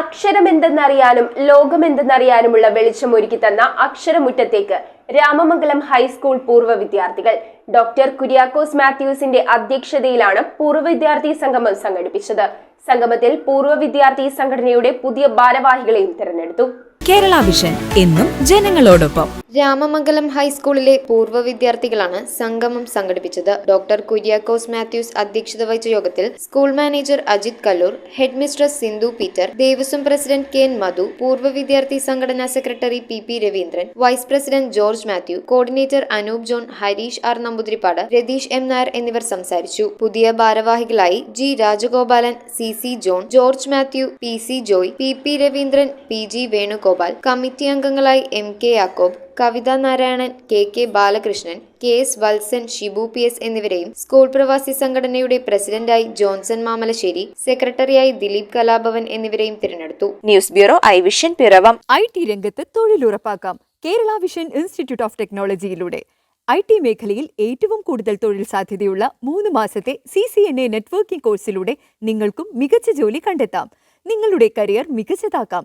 അക്ഷരമെന്തെന്നറിയാനും ലോകമെന്തെന്നറിയാനുമുള്ള വെളിച്ചമൊരുക്കി തന്ന അക്ഷരമുറ്റത്തേക്ക് രാമമംഗലം ഹൈസ്കൂൾ പൂർവ വിദ്യാർത്ഥികൾ. ഡോക്ടർ കുര്യാക്കോസ് മാത്യൂസിന്റെ അധ്യക്ഷതയിലാണ് പൂർവ വിദ്യാർത്ഥി സംഗമം സംഘടിപ്പിച്ചത്. സംഗമത്തിൽ പൂർവ വിദ്യാർത്ഥി സംഘടനയുടെ പുതിയ ഭാരവാഹികളെയും തിരഞ്ഞെടുത്തു. കേരള വിഷൻ എന്നും ജനങ്ങളോടൊപ്പം. രാമമംഗലം ഹൈസ്കൂളിലെ പൂർവ വിദ്യാർത്ഥികളാണ് സംഗമം സംഘടിപ്പിച്ചത്. ഡോക്ടർ കുര്യാക്കോസ് മാത്യൂസ് അധ്യക്ഷത വഹിച്ച യോഗത്തിൽ school manager Ajith Kallur head mistress Sindhu Peter Devaswom president K N Madhu പൂർവ വിദ്യാർത്ഥി സംഘടനാ secretary P P Raveendran vice president George Mathew coordinator Anoop John Harish R Namboothiripad Ratheesh M Nair എന്നിവർ സംസാരിച്ചു. പുതിയ ഭാരവാഹികളായി G Rajagopalan C C John George Mathew P C Joy P P Raveendran P G Venugopal committee അംഗങ്ങളായി M K Yakob Kavitha Narayanan K K Balakrishnan K S Valsan Shibu P S എന്നിവരെയും school പ്രവാസി സംഘടനയുടെ പ്രസിഡന്റായി Johnson Mamalassery സെക്രട്ടറിയായി ദിലീപ് കലാഭവൻ എന്നിവരെയും തിരഞ്ഞെടുത്തു. News bureau I Vision Piravom. I T രംഗത്ത് തൊഴിലുറപ്പാക്കാം. കേരള വിഷൻ ഇൻസ്റ്റിറ്റ്യൂട്ട് ഓഫ് ടെക്നോളജിയിലൂടെ. ഐ ടി മേഖലയിൽ ഏറ്റവും കൂടുതൽ തൊഴിൽ സാധ്യതയുള്ള മൂന്ന് മാസത്തെ C C N A networking കോഴ്സിലൂടെ നിങ്ങൾക്കും മികച്ച ജോലി കണ്ടെത്താം. നിങ്ങളുടെ കരിയർ മികച്ചതാക്കാം.